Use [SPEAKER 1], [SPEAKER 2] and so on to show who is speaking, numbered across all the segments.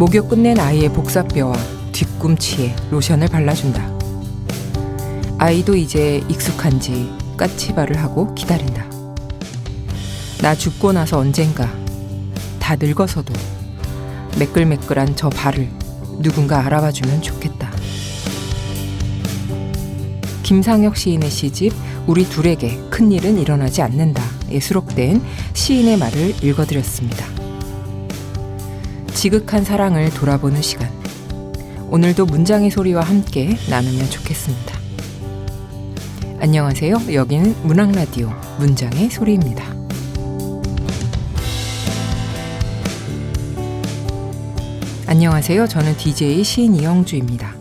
[SPEAKER 1] 목욕 끝낸 아이의 복사뼈와 뒤꿈치에 로션을 발라준다. 아이도 이제 익숙한지 까치발을 하고 기다린다. 나 죽고 나서 언젠가 다 늙어서도 매끌매끌한 저 발을 누군가 알아봐 주면 좋겠다. 김상혁 시인의 시집 우리 둘에게 큰 일은 일어나지 않는다에 수록된 시인의 말을 읽어드렸습니다. 지극한 사랑을 돌아보는 시간. 오늘도 문장의 소리와 함께 나누면 좋겠습니다. 안녕하세요. 여기는 문학라디오 문장의 소리입니다. 안녕하세요. 저는 DJ 시인 이영주입니다.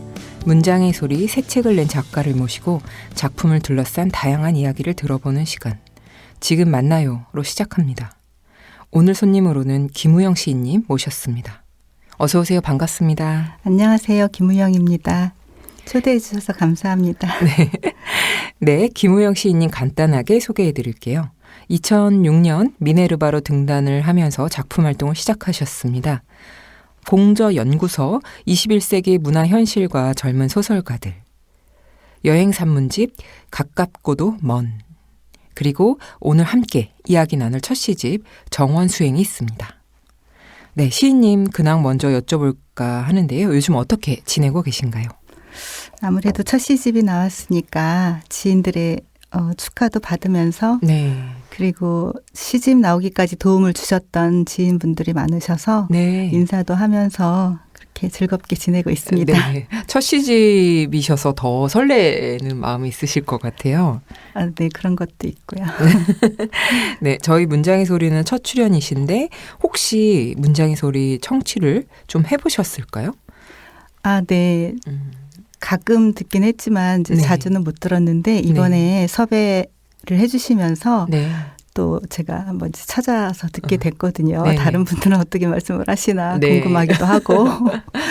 [SPEAKER 1] 문장의 소리 새 책을 낸 작가를 모시고 작품을 둘러싼 다양한 이야기를 들어보는 시간. 지금 만나요로 시작합니다. 오늘 손님으로는 김우영 시인님 모셨습니다. 어서 오세요. 반갑습니다.
[SPEAKER 2] 안녕하세요. 김우영입니다. 초대해 주셔서 감사합니다.
[SPEAKER 1] 네. 네, 김우영 시인님 간단하게 소개해 드릴게요. 2006년 미네르바로 등단을 하면서 작품 활동을 시작하셨습니다. 공저 연구소 21세기 문화 현실과 젊은 소설가들 여행 산문집 가깝고도 먼 그리고 오늘 함께 이야기 나눌 첫 시집 정원 수행이 있습니다. 네, 시인님 근황 먼저 여쭤볼까 하는데요. 요즘 어떻게 지내고 계신가요?
[SPEAKER 2] 아무래도 첫 시집이 나왔으니까 지인들의 어, 축하도 받으면서
[SPEAKER 1] 네.
[SPEAKER 2] 그리고 시집 나오기까지 도움을 주셨던 지인분들이 많으셔서
[SPEAKER 1] 네.
[SPEAKER 2] 인사도 하면서 그렇게 즐겁게 지내고 있습니다.
[SPEAKER 1] 네. 첫 시집이셔서 더 설레는 마음이 있으실 것 같아요.
[SPEAKER 2] 아, 네, 그런 것도 있고요.
[SPEAKER 1] 네, 저희 문장의 소리는 첫 출연이신데 혹시 문장의 소리 청취를 좀 해보셨을까요?
[SPEAKER 2] 아, 네.
[SPEAKER 1] 음.
[SPEAKER 2] 가끔 듣긴 했지만
[SPEAKER 1] 네.
[SPEAKER 2] 자주는 못 들었는데 이번에 섭외를 해주시면서
[SPEAKER 1] 네.
[SPEAKER 2] 또 제가 한번 찾아서 듣게 됐거든요.
[SPEAKER 1] 네네.
[SPEAKER 2] 다른 분들은 어떻게 말씀을 하시나
[SPEAKER 1] 네.
[SPEAKER 2] 궁금하기도 하고.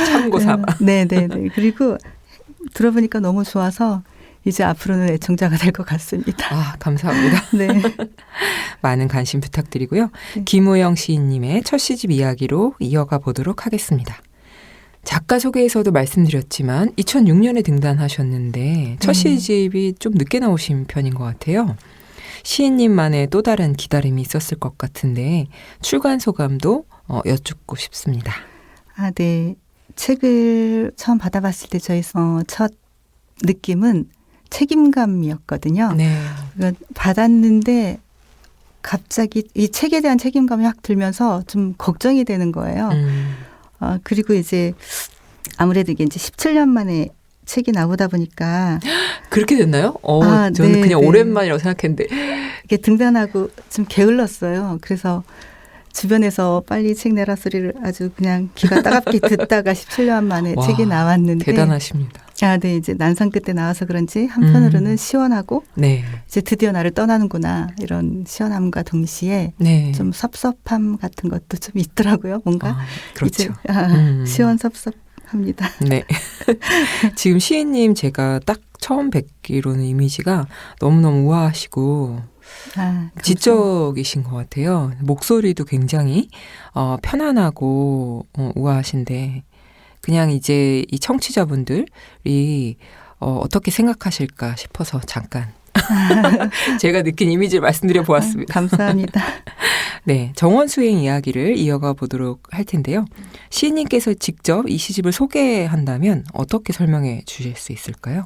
[SPEAKER 1] 참고 삼아.
[SPEAKER 2] 네, 네, 네. 그리고 들어보니까 너무 좋아서 이제 앞으로는 애청자가 될 것 같습니다.
[SPEAKER 1] 아, 감사합니다.
[SPEAKER 2] 네.
[SPEAKER 1] 많은 관심 부탁드리고요.
[SPEAKER 2] 네.
[SPEAKER 1] 김우영 시인님의 첫 시집 이야기로 이어가 보도록 하겠습니다. 작가 소개에서도 말씀드렸지만 2006년에 등단하셨는데 첫
[SPEAKER 2] 음.
[SPEAKER 1] 시집이 좀 늦게 나오신 편인 것 같아요. 시인님만의 또 다른 기다림이 있었을 것 같은데 출간 소감도 어, 여쭙고 싶습니다.
[SPEAKER 2] 아, 네. 책을 처음 받아봤을 때 저희 어, 첫 느낌은 책임감이었거든요.
[SPEAKER 1] 네.
[SPEAKER 2] 그러니까 받았는데 갑자기 이 책에 대한 책임감이 확 들면서 좀 걱정이 되는 거예요.
[SPEAKER 1] 음,
[SPEAKER 2] 아, 그리고 이제 아무래도 이게 이제 17년 만에 책이 나오다 보니까
[SPEAKER 1] 그렇게 됐나요? 어,
[SPEAKER 2] 아,
[SPEAKER 1] 저는
[SPEAKER 2] 네,
[SPEAKER 1] 그냥
[SPEAKER 2] 네.
[SPEAKER 1] 오랜만이라고 생각했는데.
[SPEAKER 2] 이게 등단하고 좀 게을렀어요. 그래서 주변에서 빨리 책 내라 소리를 아주 그냥 귀가 따갑게 듣다가 17년 만에
[SPEAKER 1] 와,
[SPEAKER 2] 책이 나왔는데
[SPEAKER 1] 대단하십니다.
[SPEAKER 2] 아, 네, 이제 난상 끝에 나와서 그런지 한편으로는
[SPEAKER 1] 음.
[SPEAKER 2] 시원하고
[SPEAKER 1] 네.
[SPEAKER 2] 이제 드디어 나를 떠나는구나 이런 시원함과 동시에
[SPEAKER 1] 네.
[SPEAKER 2] 좀 섭섭함 같은 것도 좀 있더라고요. 뭔가
[SPEAKER 1] 아, 그렇죠.
[SPEAKER 2] 이제 아,
[SPEAKER 1] 음.
[SPEAKER 2] 시원 섭섭 합니다.
[SPEAKER 1] 네. 지금 시인님 제가 딱 처음 뵙기로는 이미지가 너무너무 우아하시고
[SPEAKER 2] 아, 감사합니다.
[SPEAKER 1] 지적이신 것 같아요. 목소리도 굉장히 어, 편안하고 어, 우아하신데 그냥 이제 이 청취자분들이 어, 어떻게 생각하실까 싶어서 잠깐 제가 느낀 이미지를 말씀드려 보았습니다.
[SPEAKER 2] 아, 감사합니다.
[SPEAKER 1] 네, 정원 수행 이야기를 이어가 보도록 할 텐데요. 시인님께서 직접 이 시집을 소개한다면 어떻게 설명해 주실 수 있을까요?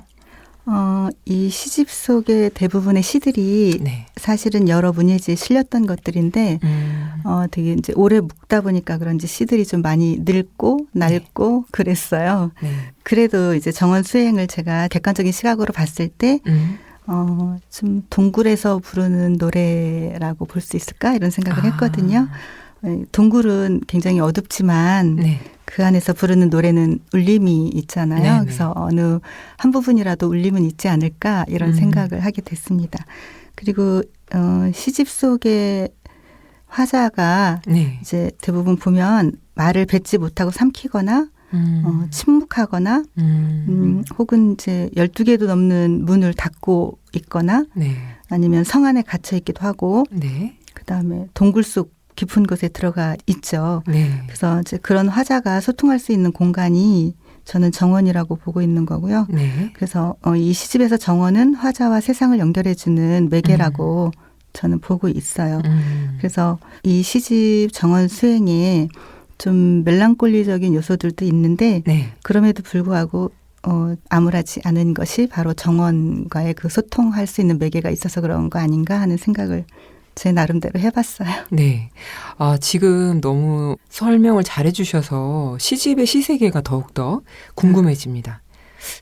[SPEAKER 2] 어, 이 시집 속의 대부분의 시들이
[SPEAKER 1] 네.
[SPEAKER 2] 사실은 여러 문예지에 실렸던 것들인데
[SPEAKER 1] 음,
[SPEAKER 2] 어, 되게 이제 오래 묵다 보니까 그런지 시들이 좀 많이 늙고 낡고 그랬어요.
[SPEAKER 1] 네.
[SPEAKER 2] 그래도 이제 정원 수행을 제가 객관적인 시각으로 봤을 때
[SPEAKER 1] 음,
[SPEAKER 2] 어, 좀 동굴에서 부르는 노래라고 볼 수 있을까 이런 생각을 했거든요. 예, 동굴은 굉장히 어둡지만
[SPEAKER 1] 네.
[SPEAKER 2] 그 안에서 부르는 노래는 울림이 있잖아요.
[SPEAKER 1] 네네.
[SPEAKER 2] 그래서 어느 한 부분이라도 울림은 있지 않을까 이런
[SPEAKER 1] 음.
[SPEAKER 2] 생각을 하게 됐습니다. 그리고 어, 시집 속의 화자가
[SPEAKER 1] 네.
[SPEAKER 2] 이제 대부분 보면 말을 뱉지 못하고 삼키거나
[SPEAKER 1] 음,
[SPEAKER 2] 어, 침묵하거나
[SPEAKER 1] 음,
[SPEAKER 2] 음, 혹은 이제 12개도 넘는 문을 닫고 있거나
[SPEAKER 1] 네.
[SPEAKER 2] 아니면 성 안에 갇혀 있기도 하고
[SPEAKER 1] 네.
[SPEAKER 2] 그다음에 동굴 속 깊은 곳에 들어가 있죠.
[SPEAKER 1] 네.
[SPEAKER 2] 그래서 이제 그런 화자가 소통할 수 있는 공간이 저는 정원이라고 보고 있는 거고요.
[SPEAKER 1] 네.
[SPEAKER 2] 그래서 어, 이 시집에서 정원은 화자와 세상을 연결해주는 매개라고 저는 보고 있어요.
[SPEAKER 1] 음.
[SPEAKER 2] 그래서 이 시집 정원 수행에 좀 멜랑콜리적인 요소들도 있는데
[SPEAKER 1] 네.
[SPEAKER 2] 그럼에도 불구하고 어, 암울하지 않은 것이 바로 정원과의 그 소통할 수 있는 매개가 있어서 그런 거 아닌가 하는 생각을 제 나름대로 해봤어요.
[SPEAKER 1] 네. 아, 지금 너무 설명을 잘 해주셔서 시집의 시세계가 더욱더 궁금해집니다.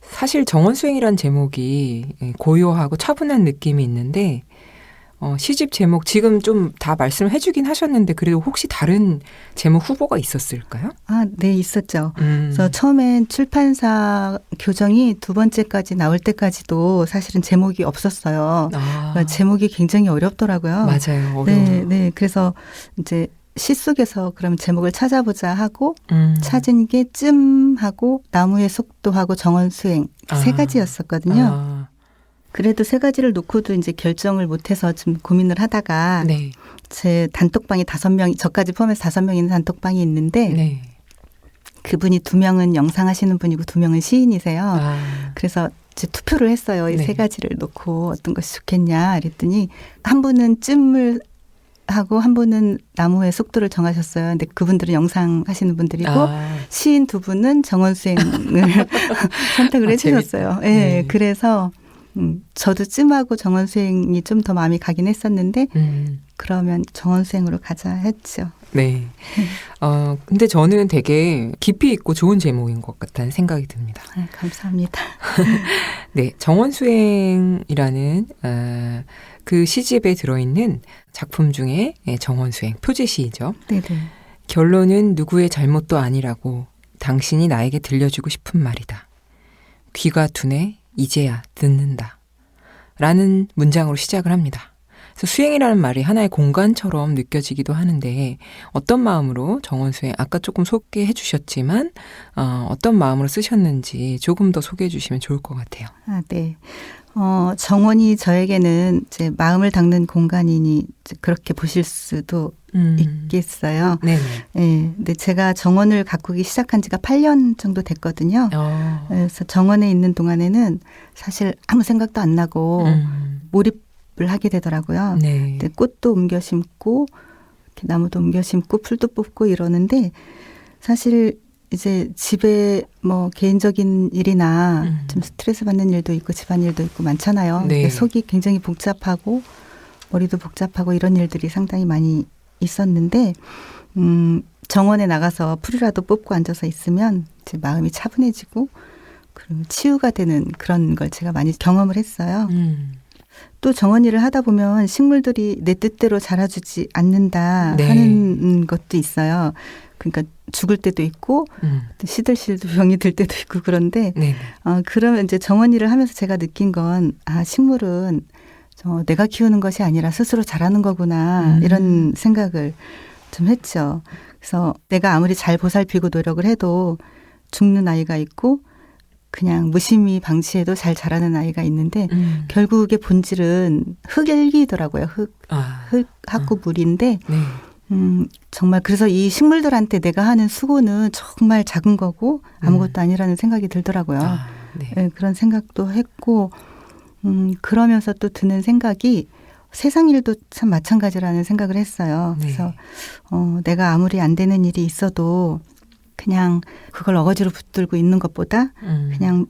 [SPEAKER 1] 사실 정원수행이란 제목이 예, 고요하고 차분한 느낌이 있는데, 어, 시집 제목 지금 좀 다 말씀을 해주긴 하셨는데, 그래도 혹시 다른 제목 후보가 있었을까요?
[SPEAKER 2] 아, 네, 있었죠.
[SPEAKER 1] 음.
[SPEAKER 2] 그래서 처음엔 출판사 교정이 두 번째까지 나올 때까지도 사실은 제목이 없었어요.
[SPEAKER 1] 아,
[SPEAKER 2] 그러니까 제목이 굉장히 어렵더라고요.
[SPEAKER 1] 맞아요. 어려워요.
[SPEAKER 2] 네, 네. 그래서 이제 시 속에서 그럼 제목을 찾아보자 하고
[SPEAKER 1] 음.
[SPEAKER 2] 찾은 게 쯤하고 나무의 속도하고 정원 수행 세
[SPEAKER 1] 아.
[SPEAKER 2] 가지였었거든요.
[SPEAKER 1] 아,
[SPEAKER 2] 그래도 세 가지를 놓고도 이제 결정을 못해서 좀 고민을 하다가
[SPEAKER 1] 네.
[SPEAKER 2] 제 단톡방이 다섯 명, 저까지 포함해서 다섯 명 있는 단톡방이 있는데
[SPEAKER 1] 네.
[SPEAKER 2] 그분이 두 명은 영상 하시는 분이고 두 명은 시인이세요.
[SPEAKER 1] 아,
[SPEAKER 2] 그래서 이제 투표를 했어요. 이
[SPEAKER 1] 네.
[SPEAKER 2] 세 가지를 놓고 어떤 것이 좋겠냐 그랬더니 한 분은 찜을 하고 한 분은 나무의 속도를 정하셨어요. 근데 그분들은 영상 하시는 분들이고
[SPEAKER 1] 아,
[SPEAKER 2] 시인 두 분은 정원 수행을 선택을
[SPEAKER 1] 아,
[SPEAKER 2] 해주셨어요. 예,
[SPEAKER 1] 네.
[SPEAKER 2] 그래서 음, 저도 찜하고 정원 수행이 좀 더 마음이 가긴 했었는데
[SPEAKER 1] 음.
[SPEAKER 2] 그러면 정원 수행으로 가자 했죠.
[SPEAKER 1] 네. 어, 근데 저는 되게 깊이 있고 좋은 제목인 것 같다는 생각이 듭니다.
[SPEAKER 2] 아, 감사합니다.
[SPEAKER 1] 네. 정원수행이라는, 어, 그 시집에 들어있는 작품 중에 예, 정원수행, 표제시이죠.
[SPEAKER 2] 네네.
[SPEAKER 1] 결론은 누구의 잘못도 아니라고 당신이 나에게 들려주고 싶은 말이다. 귀가 두네, 이제야 듣는다. 라는 문장으로 시작을 합니다. 그래서 수행이라는 말이 하나의 공간처럼 느껴지기도 하는데 어떤 마음으로 정원수행 아까 조금 소개해 주셨지만 어, 어떤 마음으로 쓰셨는지 조금 더 소개해 주시면 좋을 것 같아요.
[SPEAKER 2] 아, 네. 어, 정원이 저에게는 이제 마음을 닦는 공간이니 그렇게 보실 수도
[SPEAKER 1] 음.
[SPEAKER 2] 있겠어요.
[SPEAKER 1] 네네.
[SPEAKER 2] 예. 근데 제가 정원을 가꾸기 시작한 지가 8년 정도 됐거든요.
[SPEAKER 1] 어.
[SPEAKER 2] 그래서 정원에 있는 동안에는 사실 아무 생각도 안 나고
[SPEAKER 1] 음.
[SPEAKER 2] 몰입을 하게 되더라고요.
[SPEAKER 1] 네.
[SPEAKER 2] 근데 꽃도 옮겨 심고 이렇게 나무도 옮겨 심고 풀도 뽑고 이러는데 사실 이제 집에 뭐 개인적인 일이나
[SPEAKER 1] 음.
[SPEAKER 2] 좀 스트레스 받는 일도 있고 집안 일도 있고 많잖아요.
[SPEAKER 1] 네.
[SPEAKER 2] 근데 속이 굉장히 복잡하고 머리도 복잡하고 이런 일들이 상당히 많이 있었는데 음 정원에 나가서 풀이라도 뽑고 앉아서 있으면 이제 마음이 차분해지고 그리고 치유가 되는 그런 걸 제가 많이 경험을 했어요.
[SPEAKER 1] 음.
[SPEAKER 2] 또 정원 일을 하다 보면 식물들이 내 뜻대로 자라주지 않는다
[SPEAKER 1] 네.
[SPEAKER 2] 하는 것도 있어요. 그러니까 죽을 때도 있고
[SPEAKER 1] 음.
[SPEAKER 2] 시들시들 병이 들 때도 있고 그런데
[SPEAKER 1] 네.
[SPEAKER 2] 어, 그러면 이제 정원 일을 하면서 제가 느낀 건 아, 식물은 어, 내가 키우는 것이 아니라 스스로 자라는 거구나
[SPEAKER 1] 음.
[SPEAKER 2] 이런 생각을 좀 했죠. 그래서 내가 아무리 잘 보살피고 노력을 해도 죽는 아이가 있고 그냥 무심히 방치해도 잘 자라는 아이가 있는데
[SPEAKER 1] 음.
[SPEAKER 2] 결국의 본질은 흙일기더라고요. 흙,
[SPEAKER 1] 아.
[SPEAKER 2] 흙하고 물인데,
[SPEAKER 1] 네.
[SPEAKER 2] 음, 정말 그래서 이 식물들한테 내가 하는 수고는 정말 작은 거고 아무것도 아니라는 생각이 들더라고요.
[SPEAKER 1] 음. 아, 네.
[SPEAKER 2] 예, 그런 생각도 했고, 음, 그러면서 또 드는 생각이 세상 일도 참 마찬가지라는 생각을 했어요.
[SPEAKER 1] 네.
[SPEAKER 2] 그래서, 어, 내가 아무리 안 되는 일이 있어도 그냥 그걸 어거지로 붙들고 있는 것보다
[SPEAKER 1] 음.
[SPEAKER 2] 그냥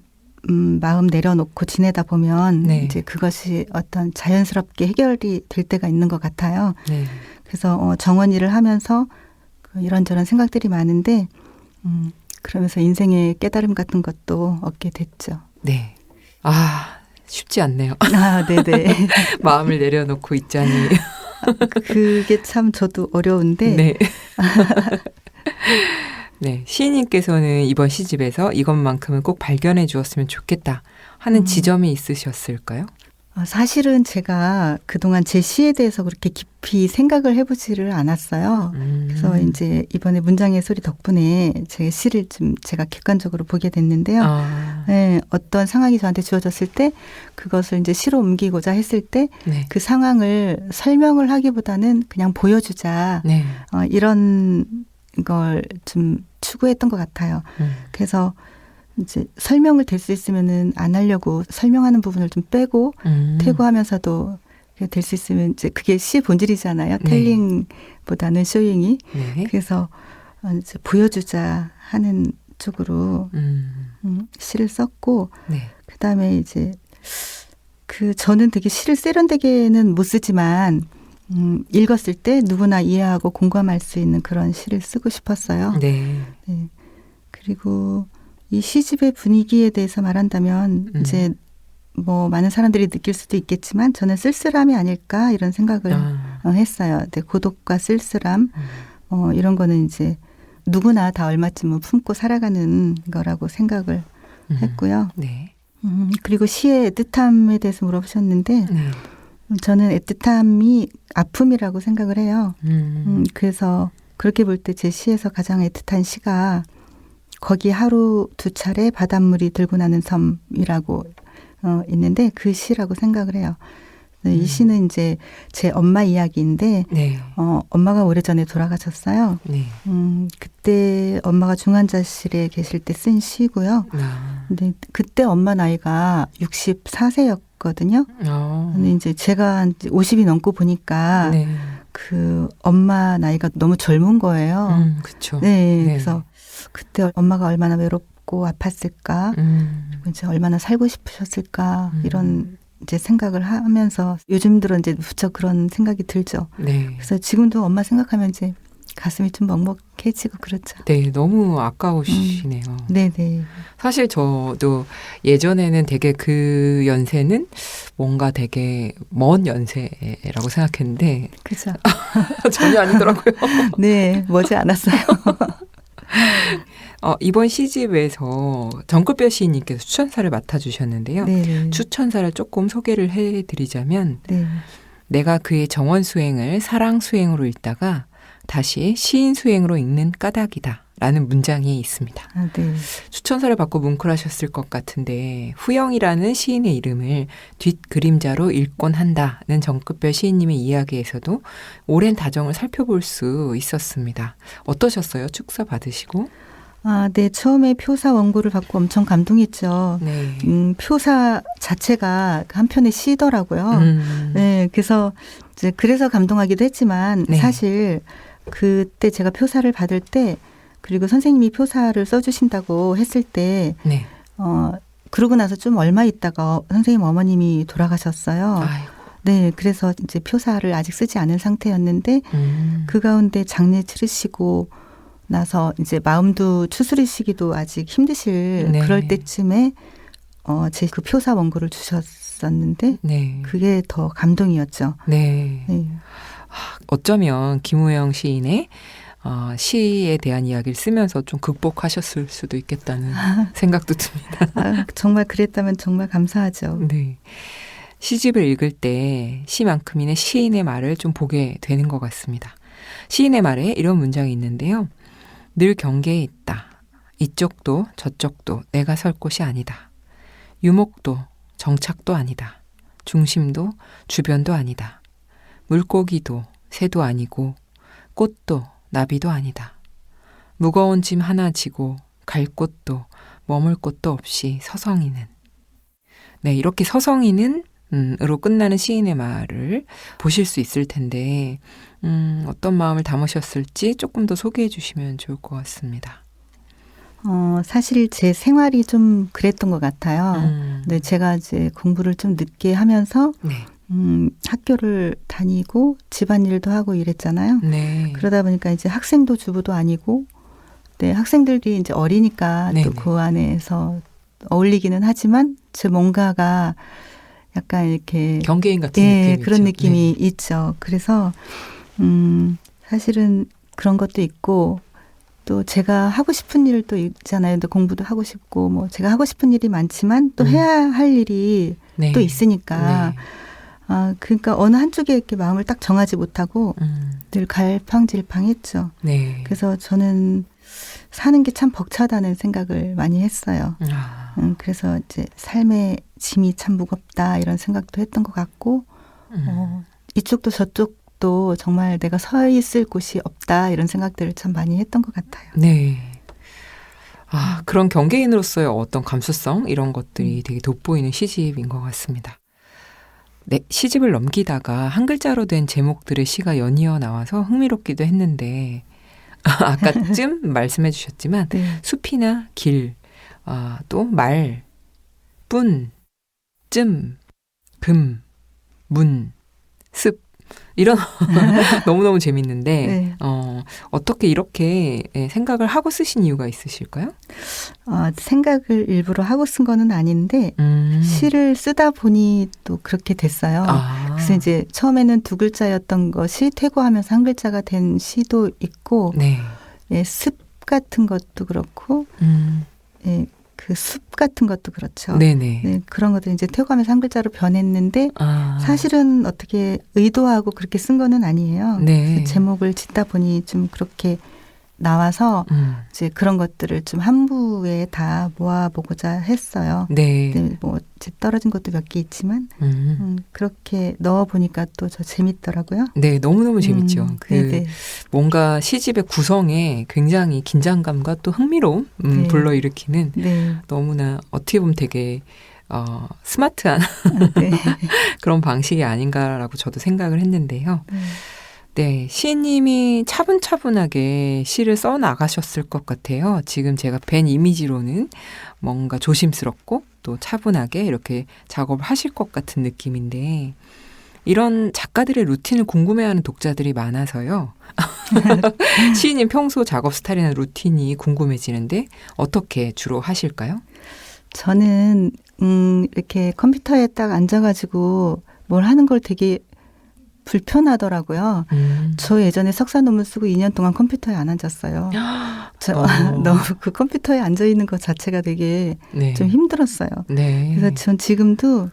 [SPEAKER 2] 음, 마음 내려놓고 지내다 보면
[SPEAKER 1] 네.
[SPEAKER 2] 이제 그것이 어떤 자연스럽게 해결이 될 때가 있는 것 같아요.
[SPEAKER 1] 네.
[SPEAKER 2] 그래서 어, 정원 일을 하면서 그 이런저런 생각들이 많은데 음, 그러면서 인생의 깨달음 같은 것도 얻게 됐죠.
[SPEAKER 1] 네. 아, 쉽지 않네요.
[SPEAKER 2] 아, 네네.
[SPEAKER 1] 마음을 내려놓고 있자니.
[SPEAKER 2] 그게 참 저도 어려운데
[SPEAKER 1] 네. 네. 시인님께서는 이번 시집에서 이것만큼은 꼭 발견해 주었으면 좋겠다 하는
[SPEAKER 2] 음.
[SPEAKER 1] 지점이 있으셨을까요?
[SPEAKER 2] 어, 사실은 제가 그동안 제 시에 대해서 그렇게 깊이 생각을 해보지를 않았어요.
[SPEAKER 1] 음.
[SPEAKER 2] 그래서 이제 이번에 문장의 소리 덕분에 제 시를 좀 제가 객관적으로 보게 됐는데요.
[SPEAKER 1] 아,
[SPEAKER 2] 네, 어떤 상황이 저한테 주어졌을 때 그것을 이제 시로 옮기고자 했을 때그
[SPEAKER 1] 네.
[SPEAKER 2] 상황을 설명을 하기보다는 그냥 보여주자
[SPEAKER 1] 네.
[SPEAKER 2] 어, 이런 걸 좀 추구했던 것 같아요.
[SPEAKER 1] 음.
[SPEAKER 2] 그래서 이제 설명을 될 수 있으면은 안 하려고 설명하는 부분을 좀 빼고
[SPEAKER 1] 음.
[SPEAKER 2] 퇴고하면서도 될 수 있으면 이제 그게 시 본질이잖아요.
[SPEAKER 1] 네.
[SPEAKER 2] 텔링보다는 쇼잉이.
[SPEAKER 1] 네.
[SPEAKER 2] 그래서 어, 이제 보여주자 하는 쪽으로
[SPEAKER 1] 음.
[SPEAKER 2] 음, 시를 썼고
[SPEAKER 1] 네.
[SPEAKER 2] 그다음에 이제 그 저는 되게 시를 세련되게는 못 쓰지만 음, 읽었을 때 누구나 이해하고 공감할 수 있는 그런 시를 쓰고 싶었어요.
[SPEAKER 1] 네.
[SPEAKER 2] 네. 그리고 이 시집의 분위기에 대해서 말한다면
[SPEAKER 1] 음.
[SPEAKER 2] 이제 뭐 많은 사람들이 느낄 수도 있겠지만 저는 쓸쓸함이 아닐까 이런 생각을
[SPEAKER 1] 아.
[SPEAKER 2] 어, 했어요. 네, 고독과 쓸쓸함
[SPEAKER 1] 음.
[SPEAKER 2] 어, 이런 거는 이제 누구나 다 얼마쯤은 품고 살아가는 거라고 생각을
[SPEAKER 1] 음.
[SPEAKER 2] 했고요.
[SPEAKER 1] 네.
[SPEAKER 2] 음, 그리고 시의 애틋함에 대해서 물어보셨는데
[SPEAKER 1] 네.
[SPEAKER 2] 음, 저는 애틋함이 아픔이라고 생각을 해요.
[SPEAKER 1] 음.
[SPEAKER 2] 음, 그래서 그렇게 볼 때 제 시에서 가장 애틋한 시가 거기 하루 두 차례 바닷물이 들고 나는 섬이라고 어, 있는데 그 시라고 생각을 해요. 네, 이
[SPEAKER 1] 음.
[SPEAKER 2] 시는 이제 제 엄마 이야기인데
[SPEAKER 1] 네.
[SPEAKER 2] 어, 엄마가 오래전에 돌아가셨어요.
[SPEAKER 1] 네.
[SPEAKER 2] 음, 그때 엄마가 중환자실에 계실 때 쓴 시고요.
[SPEAKER 1] 아.
[SPEAKER 2] 근데 그때 엄마 나이가 64세였거든요.
[SPEAKER 1] 어.
[SPEAKER 2] 근데 이제 제가 이제 50이 넘고 보니까
[SPEAKER 1] 네.
[SPEAKER 2] 그 엄마 나이가 너무 젊은 거예요.
[SPEAKER 1] 음, 그렇죠.
[SPEAKER 2] 네,
[SPEAKER 1] 네.
[SPEAKER 2] 그래서 그때 엄마가 얼마나 외롭고 아팠을까,
[SPEAKER 1] 음.
[SPEAKER 2] 이제 얼마나 살고 싶으셨을까
[SPEAKER 1] 음.
[SPEAKER 2] 이런 이제 생각을 하면서 요즘 들어 이제 무척 그런 생각이 들죠.
[SPEAKER 1] 네.
[SPEAKER 2] 그래서 지금도 엄마 생각하면 이제 가슴이 좀 먹먹해지고 그렇죠.
[SPEAKER 1] 네, 너무 아까우시네요.
[SPEAKER 2] 네, 네.
[SPEAKER 1] 사실 저도 예전에는 되게 그 연세는 뭔가 되게 먼 연세라고 생각했는데
[SPEAKER 2] 그죠.
[SPEAKER 1] 전혀 아니더라고요.
[SPEAKER 2] 네, 머지 않았어요.
[SPEAKER 1] 어, 이번 시집에서 정글뼈 시인님께서 추천사를 맡아주셨는데요.
[SPEAKER 2] 네, 네.
[SPEAKER 1] 추천사를 조금 소개를 해드리자면
[SPEAKER 2] 네.
[SPEAKER 1] 내가 그의 정원 수행을 사랑 수행으로 읽다가 다시 시인 수행으로 읽는 까닭이다. 라는 문장이 있습니다.
[SPEAKER 2] 아, 네.
[SPEAKER 1] 추천사를 받고 뭉클하셨을 것 같은데 후영이라는 시인의 이름을 뒷그림자로 읽곤 한다는 정급별 시인님의 이야기에서도 오랜 다정을 살펴볼 수 있었습니다. 어떠셨어요? 축사 받으시고?
[SPEAKER 2] 아, 네. 처음에 표사 원고를 받고 엄청 감동했죠.
[SPEAKER 1] 네.
[SPEAKER 2] 음, 표사 자체가 한편의 시더라고요.
[SPEAKER 1] 음.
[SPEAKER 2] 네, 그래서 이제 그래서 감동하기도 했지만
[SPEAKER 1] 네.
[SPEAKER 2] 사실 그때 제가 표사를 받을 때 그리고 선생님이 표사를 써주신다고 했을 때
[SPEAKER 1] 네.
[SPEAKER 2] 어, 그러고 나서 좀 얼마 있다가 선생님 어머님이 돌아가셨어요.
[SPEAKER 1] 아이고.
[SPEAKER 2] 네, 그래서 이제 표사를 아직 쓰지 않은 상태였는데
[SPEAKER 1] 음.
[SPEAKER 2] 그 가운데 장례 치르시고 나서 이제 마음도 추스리시기도 아직 힘드실
[SPEAKER 1] 네.
[SPEAKER 2] 그럴 때쯤에 어, 제 그 표사 원고를 주셨었는데
[SPEAKER 1] 네.
[SPEAKER 2] 그게 더 감동이었죠.
[SPEAKER 1] 네.
[SPEAKER 2] 네.
[SPEAKER 1] 어쩌면 김우영 시인의 어, 시에 대한 이야기를 쓰면서 좀 극복하셨을 수도 있겠다는 생각도 듭니다.
[SPEAKER 2] 아, 정말 그랬다면 정말 감사하죠.
[SPEAKER 1] 네. 시집을 읽을 때 시만큼이나 시인의 말을 좀 보게 되는 것 같습니다. 시인의 말에 이런 문장이 있는데요. 늘 경계에 있다. 이쪽도 저쪽도 내가 설 곳이 아니다. 유목도 정착도 아니다. 중심도 주변도 아니다. 물고기도 새도 아니고 꽃도 나비도 아니다. 무거운 짐 하나 지고 갈 곳도 머물 곳도 없이 서성이는 네, 이렇게 서성이는 음, 으로 끝나는 시인의 말을 보실 수 있을 텐데 음, 어떤 마음을 담으셨을지 조금 더 소개해 주시면 좋을 것 같습니다.
[SPEAKER 2] 어, 사실 제 생활이 좀 그랬던 것 같아요.
[SPEAKER 1] 음,
[SPEAKER 2] 네, 제가 이제 공부를 좀 늦게 하면서
[SPEAKER 1] 네,
[SPEAKER 2] 음, 학교를 다니고 집안일도 하고 이랬잖아요.
[SPEAKER 1] 네,
[SPEAKER 2] 그러다 보니까 이제 학생도 주부도 아니고, 네, 학생들이 이제 어리니까. 또 그 안에서 어울리기는 하지만 제 뭔가가 약간 이렇게
[SPEAKER 1] 경계인 같은
[SPEAKER 2] 예,
[SPEAKER 1] 느낌이죠.
[SPEAKER 2] 그런 느낌이
[SPEAKER 1] 네.
[SPEAKER 2] 있죠. 그래서 음, 사실은 그런 것도 있고 또 제가 하고 싶은 일도 있잖아요. 근데 공부도 하고 싶고 뭐 제가 하고 싶은 일이 많지만 또
[SPEAKER 1] 음.
[SPEAKER 2] 해야 할 일이
[SPEAKER 1] 네.
[SPEAKER 2] 또 있으니까
[SPEAKER 1] 네.
[SPEAKER 2] 아 그러니까 어느 한쪽에 이렇게 마음을 딱 정하지 못하고
[SPEAKER 1] 음,
[SPEAKER 2] 늘 갈팡질팡했죠.
[SPEAKER 1] 네.
[SPEAKER 2] 그래서 저는 사는 게 참 벅차다는 생각을 많이 했어요.
[SPEAKER 1] 아,
[SPEAKER 2] 음, 그래서 이제 삶의 짐이 참 무겁다 이런 생각도 했던 것 같고
[SPEAKER 1] 음.
[SPEAKER 2] 어, 이쪽도 저쪽도 정말 내가 서 있을 곳이 없다 이런 생각들을 참 많이 했던 것 같아요.
[SPEAKER 1] 네. 아, 그런 경계인으로서의 어떤 감수성 이런
[SPEAKER 2] 음.
[SPEAKER 1] 것들이 되게 돋보이는 시집인 것 같습니다. 네, 시집을 넘기다가 한 글자로 된 제목들의 시가 연이어 나와서 흥미롭기도 했는데 아까쯤 말씀해 주셨지만
[SPEAKER 2] 네.
[SPEAKER 1] 숲이나 길, 아, 또 말, 뿐, 쯤, 금, 문, 습 이런 너무너무 재밌는데
[SPEAKER 2] 네.
[SPEAKER 1] 어, 어떻게 이렇게 예, 생각을 하고 쓰신 이유가 있으실까요?
[SPEAKER 2] 어, 생각을 일부러 하고 쓴 거는 아닌데
[SPEAKER 1] 음.
[SPEAKER 2] 시를 쓰다 보니 또 그렇게 됐어요.
[SPEAKER 1] 아.
[SPEAKER 2] 그래서 이제 처음에는 두 글자였던 것이 퇴고하면서 한 글자가 된 시도 있고
[SPEAKER 1] 네.
[SPEAKER 2] 예, 습 같은 것도 그렇고
[SPEAKER 1] 음.
[SPEAKER 2] 예, 그 숲 같은 것도 그렇죠.
[SPEAKER 1] 네네.
[SPEAKER 2] 네, 그런 것들 이제 퇴고하면서 한 글자로 변했는데
[SPEAKER 1] 아.
[SPEAKER 2] 사실은 어떻게 의도하고 그렇게 쓴 거는 아니에요.
[SPEAKER 1] 네.
[SPEAKER 2] 그 제목을 짓다 보니 좀 그렇게 나와서
[SPEAKER 1] 음.
[SPEAKER 2] 이제 그런 것들을 좀 한 부에 다 모아보고자 했어요.
[SPEAKER 1] 네.
[SPEAKER 2] 네, 뭐 이제 떨어진 것도 몇 개 있지만
[SPEAKER 1] 음.
[SPEAKER 2] 음, 그렇게 넣어 보니까 또 저 재밌더라고요.
[SPEAKER 1] 네, 너무 너무 재밌죠.
[SPEAKER 2] 음,
[SPEAKER 1] 그
[SPEAKER 2] 네네.
[SPEAKER 1] 뭔가 시집의 구성에 굉장히 긴장감과 또 흥미로움 음,
[SPEAKER 2] 네.
[SPEAKER 1] 불러일으키는
[SPEAKER 2] 네.
[SPEAKER 1] 너무나 어떻게 보면 되게 어, 스마트한
[SPEAKER 2] 네.
[SPEAKER 1] 그런 방식이 아닌가라고 저도 생각을 했는데요.
[SPEAKER 2] 네.
[SPEAKER 1] 네, 시인님이 차분차분하게 시를 써 나가셨을 것 같아요. 지금 제가 뵌 이미지로는 뭔가 조심스럽고 또 차분하게 이렇게 작업을 하실 것 같은 느낌인데 이런 작가들의 루틴을 궁금해하는 독자들이 많아서요. 시인님 평소 작업 스타일이나 루틴이 궁금해지는데 어떻게 주로 하실까요?
[SPEAKER 2] 저는 음 이렇게 컴퓨터에 딱 앉아가지고 뭘 하는 걸 되게 불편하더라고요.
[SPEAKER 1] 음.
[SPEAKER 2] 저 예전에 석사 논문 쓰고 2년 동안 컴퓨터에 안 앉았어요. 저
[SPEAKER 1] 어.
[SPEAKER 2] 너무 그 컴퓨터에 앉아 있는 것 자체가 되게
[SPEAKER 1] 네.
[SPEAKER 2] 좀 힘들었어요.
[SPEAKER 1] 네.
[SPEAKER 2] 그래서 전 지금도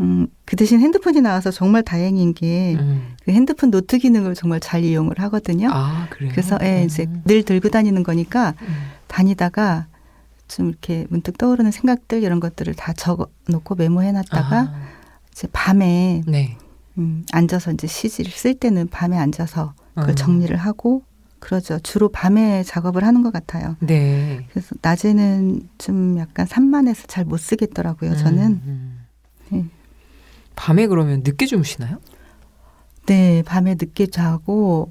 [SPEAKER 2] 음, 그 대신 핸드폰이 나와서 정말 다행인 게그
[SPEAKER 1] 음.
[SPEAKER 2] 핸드폰 노트 기능을 정말 잘 이용을 하거든요.
[SPEAKER 1] 아, 그래요?
[SPEAKER 2] 그래서 예, 이제
[SPEAKER 1] 음.
[SPEAKER 2] 늘 들고 다니는 거니까
[SPEAKER 1] 음.
[SPEAKER 2] 다니다가 좀 이렇게 문득 떠오르는 생각들 이런 것들을 다 적어 놓고 메모해 놨다가
[SPEAKER 1] 아,
[SPEAKER 2] 이제 밤에
[SPEAKER 1] 네.
[SPEAKER 2] 음, 앉아서 이제 시지를 쓸 때는 밤에 앉아서 그걸
[SPEAKER 1] 음.
[SPEAKER 2] 정리를 하고 그러죠. 주로 밤에 작업을 하는 것 같아요.
[SPEAKER 1] 네.
[SPEAKER 2] 그래서 낮에는 좀 약간 산만해서 잘 못 쓰겠더라고요. 저는
[SPEAKER 1] 음, 음.
[SPEAKER 2] 네.
[SPEAKER 1] 밤에 그러면 늦게 주무시나요?
[SPEAKER 2] 네 밤에 늦게 자고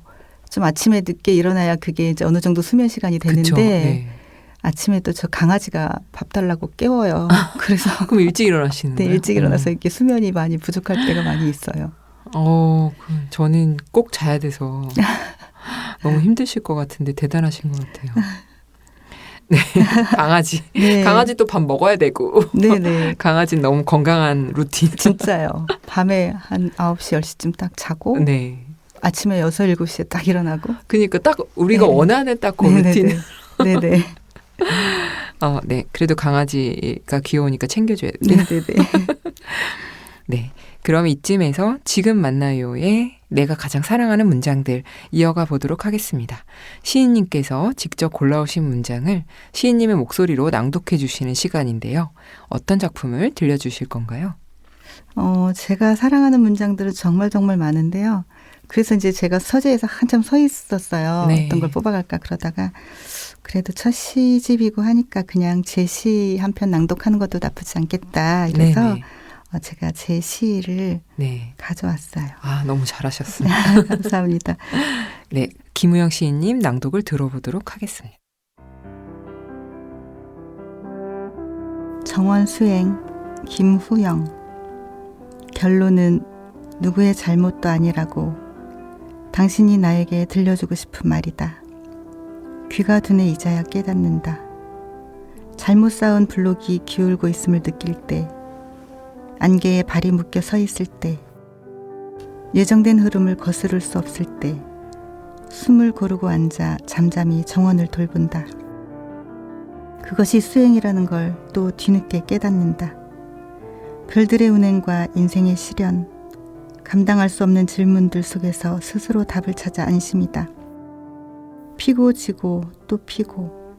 [SPEAKER 2] 좀 아침에 늦게 일어나야 그게 이제 어느 정도 수면 시간이 되는데?
[SPEAKER 1] 네.
[SPEAKER 2] 아침에 또저 강아지가 밥 달라고 깨워요. 그래서
[SPEAKER 1] 그럼 일찍 일어나시는
[SPEAKER 2] 네,
[SPEAKER 1] 거예요?
[SPEAKER 2] 일찍 일어나서 이렇게 수면이 많이 부족할 때가 많이 있어요.
[SPEAKER 1] 어, 그 저는 꼭 자야 돼서 너무 힘드실 것 같은데 대단하신 것 같아요. 네, 강아지.
[SPEAKER 2] 네.
[SPEAKER 1] 강아지 또 밥 먹어야 되고.
[SPEAKER 2] 네네.
[SPEAKER 1] 강아지는 너무 건강한 루틴.
[SPEAKER 2] 진짜요. 밤에 한 9시, 10시쯤 딱 자고
[SPEAKER 1] 네.
[SPEAKER 2] 아침에 6, 7시에 딱 일어나고.
[SPEAKER 1] 그러니까 딱 우리가
[SPEAKER 2] 네.
[SPEAKER 1] 원하는 딱그
[SPEAKER 2] 네네네.
[SPEAKER 1] 루틴.
[SPEAKER 2] 네네.
[SPEAKER 1] 어, 네. 그래도 강아지가 귀여우니까 챙겨줘야 돼.
[SPEAKER 2] 네네네.
[SPEAKER 1] 네. 그럼 이쯤에서 지금 만나요의 내가 가장 사랑하는 문장들 이어가 보도록 하겠습니다. 시인님께서 직접 골라오신 문장을 시인님의 목소리로 낭독해 주시는 시간인데요. 어떤 작품을 들려주실 건가요?
[SPEAKER 2] 어, 제가 사랑하는 문장들은 정말 정말 많은데요. 그래서 이제 제가 서재에서 한참 서 있었어요.
[SPEAKER 1] 네.
[SPEAKER 2] 어떤 걸 뽑아갈까 그러다가 그래도 첫 시집이고 하니까 그냥 제 시 한 편 낭독하는 것도 나쁘지 않겠다. 이래서
[SPEAKER 1] 네네.
[SPEAKER 2] 어, 제가 제 시를
[SPEAKER 1] 네.
[SPEAKER 2] 가져왔어요.
[SPEAKER 1] 아, 너무 잘하셨습니다.
[SPEAKER 2] 감사합니다.
[SPEAKER 1] 네. 김우영 시인님 낭독을 들어보도록 하겠습니다.
[SPEAKER 2] 정원 수행 김후영 결론은 누구의 잘못도 아니라고 당신이 나에게 들려주고 싶은 말이다. 귀가 두네 이자야 깨닫는다. 잘못 쌓은 블록이 기울고 있음을 느낄 때, 안개에 발이 묶여 서 있을 때, 예정된 흐름을 거스를 수 없을 때, 숨을 고르고 앉아 잠잠히 정원을 돌본다. 그것이 수행이라는 걸 또 뒤늦게 깨닫는다. 별들의 운행과 인생의 시련, 감당할 수 없는 질문들 속에서 스스로 답을 찾아 안심이다. 피고 지고 또 피고,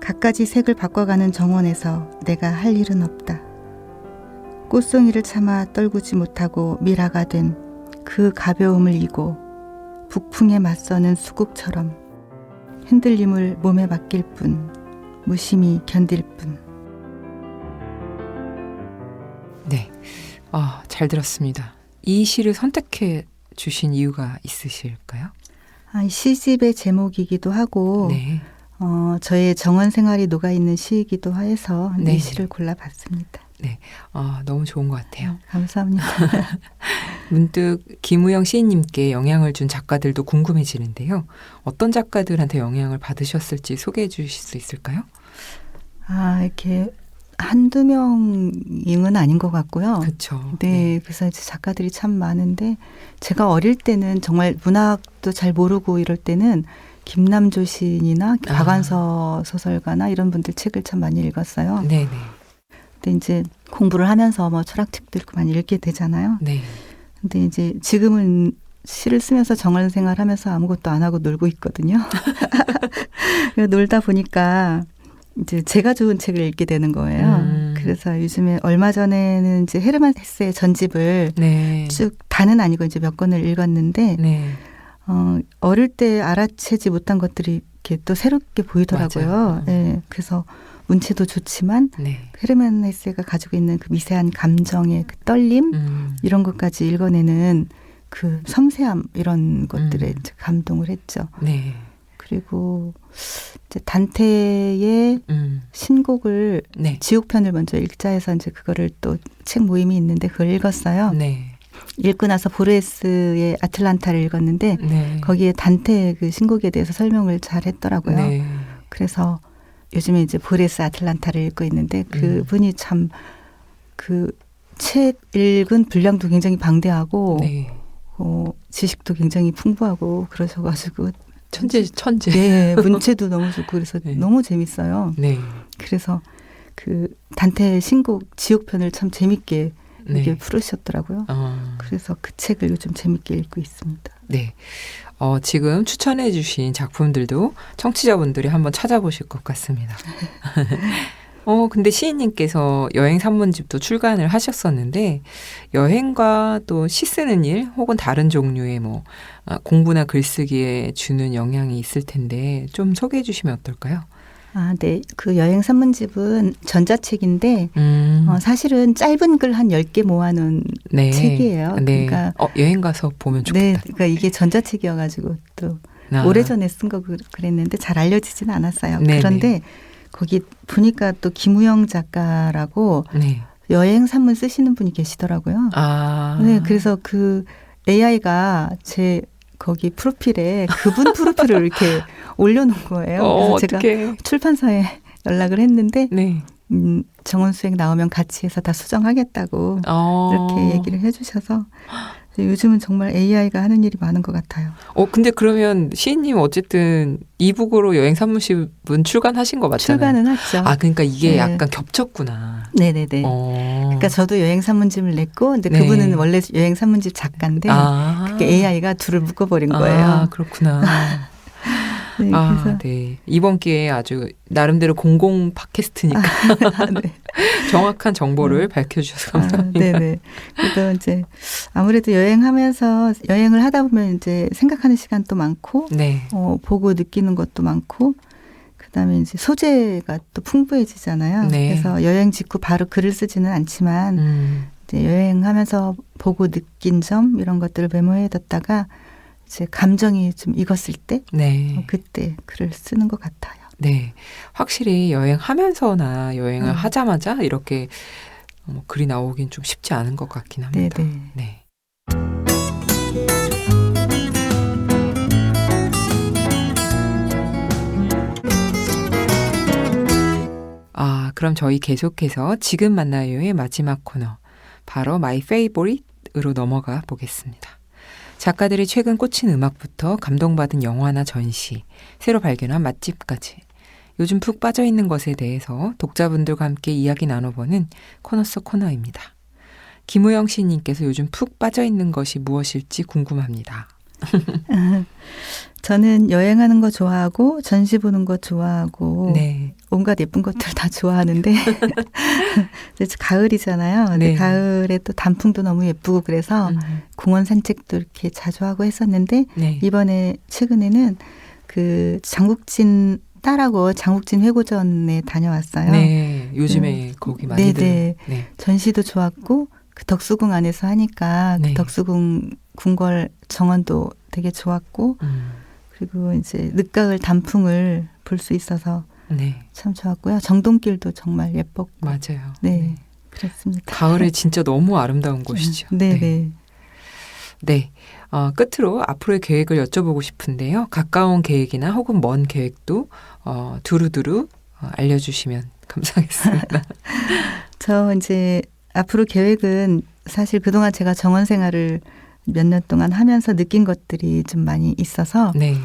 [SPEAKER 2] 갖가지 색을 바꿔가는 정원에서 내가 할 일은 없다. 꽃송이를 참아 떨구지 못하고 미라가 된 그 가벼움을 이고 북풍에 맞서는 수국처럼 흔들림을 몸에 맡길 뿐 무심히 견딜 뿐
[SPEAKER 1] 네. 아, 잘 들었습니다. 이 시를 선택해 주신 이유가 있으실까요?
[SPEAKER 2] 시집의 제목이기도 하고
[SPEAKER 1] 네.
[SPEAKER 2] 어, 저의 정원 생활이 녹아 있는 시이기도 해서
[SPEAKER 1] 네.
[SPEAKER 2] 이 시를 골라봤습니다.
[SPEAKER 1] 아, 너무 좋은 것 같아요.
[SPEAKER 2] 감사합니다.
[SPEAKER 1] 문득 김우영 시인님께 영향을 준 작가들도 궁금해지는데요. 어떤 작가들한테 영향을 받으셨을지 소개해 주실 수 있을까요?
[SPEAKER 2] 아 이렇게 한두 명은 아닌 것 같고요.
[SPEAKER 1] 그렇죠.
[SPEAKER 2] 네, 그래서 이제 작가들이 참 많은데 제가 어릴 때는 정말 문학도 잘 모르고 이럴 때는 김남조 시인이나
[SPEAKER 1] 아.
[SPEAKER 2] 박완서 소설가나 이런 분들 책을 참 많이 읽었어요.
[SPEAKER 1] 네, 네.
[SPEAKER 2] 근데 이제 공부를 하면서 뭐 철학책도 읽고 많이 읽게 되잖아요.
[SPEAKER 1] 네.
[SPEAKER 2] 근데 이제 지금은 시를 쓰면서 정원 생활하면서 아무것도 안 하고 놀고 있거든요. 그래서 놀다 보니까 이제 제가 좋은 책을 읽게 되는 거예요.
[SPEAKER 1] 음.
[SPEAKER 2] 그래서 요즘에 얼마 전에는 이제 헤르만 헤세의 전집을
[SPEAKER 1] 네.
[SPEAKER 2] 쭉 다는 아니고 이제 몇 권을 읽었는데
[SPEAKER 1] 네.
[SPEAKER 2] 어, 어릴 때 알아채지 못한 것들이 이렇게 또 새롭게 보이더라고요. 예. 그래서 문체도 좋지만
[SPEAKER 1] 네.
[SPEAKER 2] 헤르만 헤세가 가지고 있는 그 미세한 감정의 그 떨림
[SPEAKER 1] 음.
[SPEAKER 2] 이런 것까지 읽어내는 그 섬세함 이런 것들에
[SPEAKER 1] 음.
[SPEAKER 2] 감동을 했죠.
[SPEAKER 1] 네.
[SPEAKER 2] 그리고 이제 단테의
[SPEAKER 1] 음.
[SPEAKER 2] 신곡을
[SPEAKER 1] 네.
[SPEAKER 2] 지옥편을 먼저 읽자 해서 이제 그거를 또 책 모임이 있는데 그걸 읽었어요.
[SPEAKER 1] 네.
[SPEAKER 2] 읽고 나서 보레스의 아틀란타를 읽었는데
[SPEAKER 1] 네.
[SPEAKER 2] 거기에 단테 그 신곡에 대해서 설명을 잘 했더라고요.
[SPEAKER 1] 네.
[SPEAKER 2] 그래서 요즘에 이제 보레스 아틀란타를 읽고 있는데
[SPEAKER 1] 음.
[SPEAKER 2] 그분이 참그 책 읽은 분량도 굉장히 방대하고
[SPEAKER 1] 네.
[SPEAKER 2] 어, 지식도 굉장히 풍부하고 그러셔가지고
[SPEAKER 1] 천재 천재.
[SPEAKER 2] 네 문체도 너무 좋고 그래서
[SPEAKER 1] 네.
[SPEAKER 2] 너무 재밌어요.
[SPEAKER 1] 네.
[SPEAKER 2] 그래서 그 단테 신곡 지옥편을 참 재밌게 이렇게
[SPEAKER 1] 네.
[SPEAKER 2] 풀으셨더라고요.
[SPEAKER 1] 어.
[SPEAKER 2] 그래서 그 책을 요즘 재밌게 읽고 있습니다.
[SPEAKER 1] 네. 어, 지금 추천해 주신 작품들도 청취자분들이 한번 찾아보실 것 같습니다. 어, 근데 시인님께서 여행 산문집도 출간을 하셨었는데, 여행과 또 시 쓰는 일, 혹은 다른 종류의 뭐, 아, 공부나 글쓰기에 주는 영향이 있을 텐데, 좀 소개해 주시면 어떨까요?
[SPEAKER 2] 아, 네. 그 여행 산문집은 전자책인데
[SPEAKER 1] 음,
[SPEAKER 2] 어, 사실은 짧은 글한 10개 모아놓은
[SPEAKER 1] 네.
[SPEAKER 2] 책이에요.
[SPEAKER 1] 네.
[SPEAKER 2] 그러니까
[SPEAKER 1] 어, 여행 가서 보면
[SPEAKER 2] 네,
[SPEAKER 1] 좋겠다.
[SPEAKER 2] 그러니까 이게 전자책이어가지고 또
[SPEAKER 1] 아,
[SPEAKER 2] 오래전에 쓴 거 그랬는데 잘 알려지지는 않았어요.
[SPEAKER 1] 네네.
[SPEAKER 2] 그런데 거기 보니까 또 김우영 작가라고
[SPEAKER 1] 네.
[SPEAKER 2] 여행 산문 쓰시는 분이 계시더라고요.
[SPEAKER 1] 아.
[SPEAKER 2] 네, 그래서 그 AI가 제 거기 프로필에 그분 프로필을 이렇게 올려놓은 거예요.
[SPEAKER 1] 어,
[SPEAKER 2] 그래서 제가
[SPEAKER 1] 어떡해.
[SPEAKER 2] 출판사에 연락을 했는데
[SPEAKER 1] 네.
[SPEAKER 2] 음, 정원 수행 나오면 같이 해서 다 수정하겠다고
[SPEAKER 1] 어.
[SPEAKER 2] 이렇게 얘기를 해주셔서 요즘은 정말 AI가 하는 일이 많은 것 같아요.
[SPEAKER 1] 어, 근데 그러면 시인님 어쨌든 이북으로 여행 산문집은 출간하신 거 맞잖아요.
[SPEAKER 2] 출간은 했죠.
[SPEAKER 1] 아, 그러니까 이게
[SPEAKER 2] 네.
[SPEAKER 1] 약간 겹쳤구나.
[SPEAKER 2] 네네네.
[SPEAKER 1] 어.
[SPEAKER 2] 그러니까 저도 여행 산문집을 냈고, 근데
[SPEAKER 1] 네.
[SPEAKER 2] 그분은 원래 여행 산문집 작가인데
[SPEAKER 1] 아.
[SPEAKER 2] 그게 AI가 둘을 묶어버린 거예요.
[SPEAKER 1] 아, 그렇구나.
[SPEAKER 2] 네,
[SPEAKER 1] 아,
[SPEAKER 2] 그래서
[SPEAKER 1] 네. 이번 기회에 아주 나름대로 공공 팟캐스트니까
[SPEAKER 2] 아, 네.
[SPEAKER 1] 정확한 정보를
[SPEAKER 2] 음.
[SPEAKER 1] 밝혀주셔서
[SPEAKER 2] 아,
[SPEAKER 1] 감사합니다.
[SPEAKER 2] 네네. 그래서 이제 아무래도 여행하면서 여행을 하다 보면 이제 생각하는 시간도 많고,
[SPEAKER 1] 네.
[SPEAKER 2] 어, 보고 느끼는 것도 많고, 그다음에 이제 소재가 또 풍부해지잖아요.
[SPEAKER 1] 네.
[SPEAKER 2] 그래서 여행 직후 바로 글을 쓰지는 않지만
[SPEAKER 1] 음,
[SPEAKER 2] 이제 여행하면서 보고 느낀 점 이런 것들을 메모해뒀다가 이 제 감정이 좀 익었을 때
[SPEAKER 1] 네.
[SPEAKER 2] 어, 그때 글을 쓰는 것 같아요.
[SPEAKER 1] 네. 확실히 여행하면서나 여행을
[SPEAKER 2] 음.
[SPEAKER 1] 하자마자 이렇게 뭐 글이 나오긴 좀 쉽지 않은 것 같긴 합니다.
[SPEAKER 2] 네네.
[SPEAKER 1] 네. 아, 그럼 저희 계속해서 지금 만나요의 마지막 코너, 바로 마이 페이보릿으로 넘어가 보겠습니다. 작가들이 최근 꽂힌 음악부터 감동받은 영화나 전시, 새로 발견한 맛집까지 요즘 푹 빠져 있는 것에 대해서 독자분들과 함께 이야기 나눠보는 코너 속 코너입니다. 김우영 시인님께서 요즘 푹 빠져 있는 것이 무엇일지 궁금합니다.
[SPEAKER 2] 저는 여행하는 거 좋아하고 전시 보는 거 좋아하고
[SPEAKER 1] 네.
[SPEAKER 2] 온갖 예쁜 것들 다 좋아하는데 가을이잖아요. 근데
[SPEAKER 1] 네.
[SPEAKER 2] 가을에 또 단풍도 너무 예쁘고 그래서
[SPEAKER 1] 음,
[SPEAKER 2] 공원 산책도 이렇게 자주 하고 했었는데
[SPEAKER 1] 네.
[SPEAKER 2] 이번에 최근에는 그 장국진 딸하고 장국진 회고전에 다녀왔어요.
[SPEAKER 1] 네. 요즘에 거기 많이들.
[SPEAKER 2] 네네.
[SPEAKER 1] 네.
[SPEAKER 2] 전시도 좋았고 그 덕수궁 안에서 하니까
[SPEAKER 1] 네.
[SPEAKER 2] 그 덕수궁 궁궐 정원도 되게 좋았고
[SPEAKER 1] 음,
[SPEAKER 2] 그리고 이제 늦가을 단풍을 볼 수 있어서
[SPEAKER 1] 네.
[SPEAKER 2] 참 좋았고요. 정동길도 정말 예뻤고
[SPEAKER 1] 맞아요.
[SPEAKER 2] 네, 그렇습니다.
[SPEAKER 1] 가을에 진짜 너무 아름다운 곳이죠.
[SPEAKER 2] 네, 네.
[SPEAKER 1] 네. 어, 끝으로 앞으로의 계획을 여쭤보고 싶은데요. 가까운 계획이나 혹은 먼 계획도 어, 두루두루 어, 알려주시면 감사하겠습니다.
[SPEAKER 2] 저 이제 앞으로 계획은 사실 그동안 제가 정원 생활을 몇 년 동안 하면서 느낀 것들이 좀 많이 있어서
[SPEAKER 1] 네.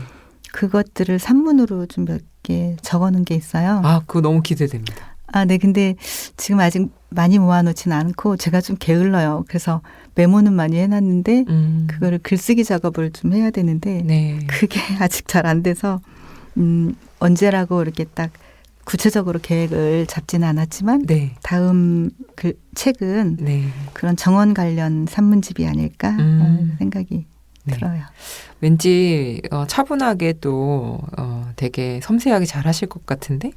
[SPEAKER 2] 그것들을 산문으로 좀 몇 개 적어놓은 게 있어요.
[SPEAKER 1] 아, 그거 너무 기대됩니다.
[SPEAKER 2] 아, 네. 근데 지금 아직 많이 모아놓진 않고 제가 좀 게을러요. 그래서 메모는 많이 해놨는데
[SPEAKER 1] 음,
[SPEAKER 2] 그거를 글쓰기 작업을 좀 해야 되는데
[SPEAKER 1] 네.
[SPEAKER 2] 그게 아직 잘 안 돼서 음, 언제라고 이렇게 딱 구체적으로 계획을 잡지는 않았지만
[SPEAKER 1] 네.
[SPEAKER 2] 다음 그 책은
[SPEAKER 1] 네.
[SPEAKER 2] 그런 정원 관련 산문집이 아닐까
[SPEAKER 1] 음.
[SPEAKER 2] 생각이
[SPEAKER 1] 네.
[SPEAKER 2] 들어요.
[SPEAKER 1] 왠지 어, 차분하게 또 어, 되게 섬세하게 잘 하실 것 같은데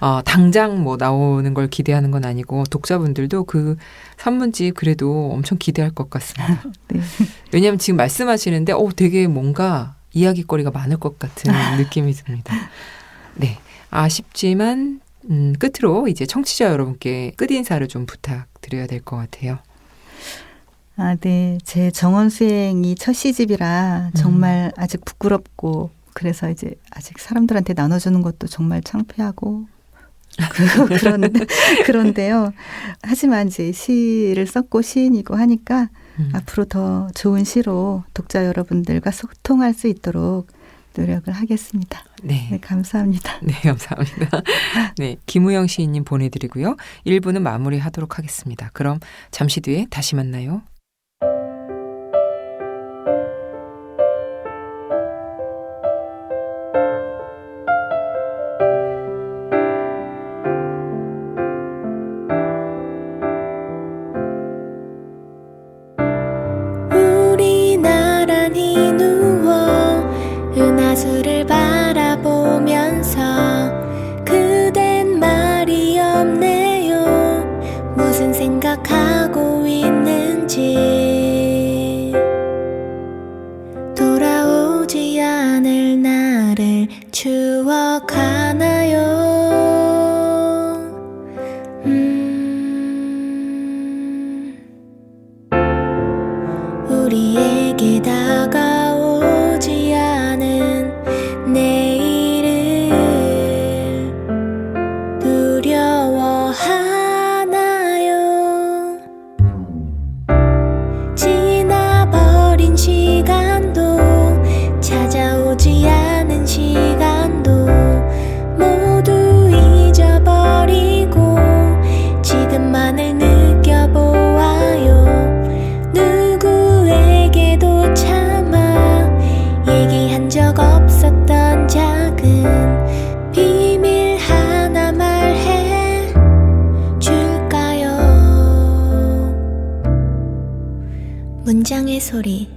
[SPEAKER 1] 어, 당장 뭐 나오는 걸 기대하는 건 아니고 독자분들도 그 산문집 그래도 엄청 기대할 것 같습니다.
[SPEAKER 2] 네.
[SPEAKER 1] 왜냐하면 지금 말씀하시는데 어, 되게 뭔가 이야기거리가 많을 것 같은 느낌이 듭니다. 네, 아쉽지만 음, 끝으로 이제 청취자 여러분께 끝 인사를 좀 부탁드려야 될 것 같아요.
[SPEAKER 2] 아, 네. 제 정원 수행이 첫 시집이라 정말 아직 부끄럽고 그래서 이제 아직 사람들한테 나눠주는 것도 정말 창피하고 그, 그런 그런데요. 하지만 이제 시를 썼고 시인이고 하니까
[SPEAKER 1] 음,
[SPEAKER 2] 앞으로 더 좋은 시로 독자 여러분들과 소통할 수 있도록 노력을 하겠습니다.
[SPEAKER 1] 네.
[SPEAKER 2] 네, 감사합니다.
[SPEAKER 1] 네, 감사합니다. 네, 김우영 시인님 보내드리고요. 1부는 마무리하도록 하겠습니다. 그럼 잠시 뒤에 다시 만나요.
[SPEAKER 3] 우리에게 다가 문장의 소리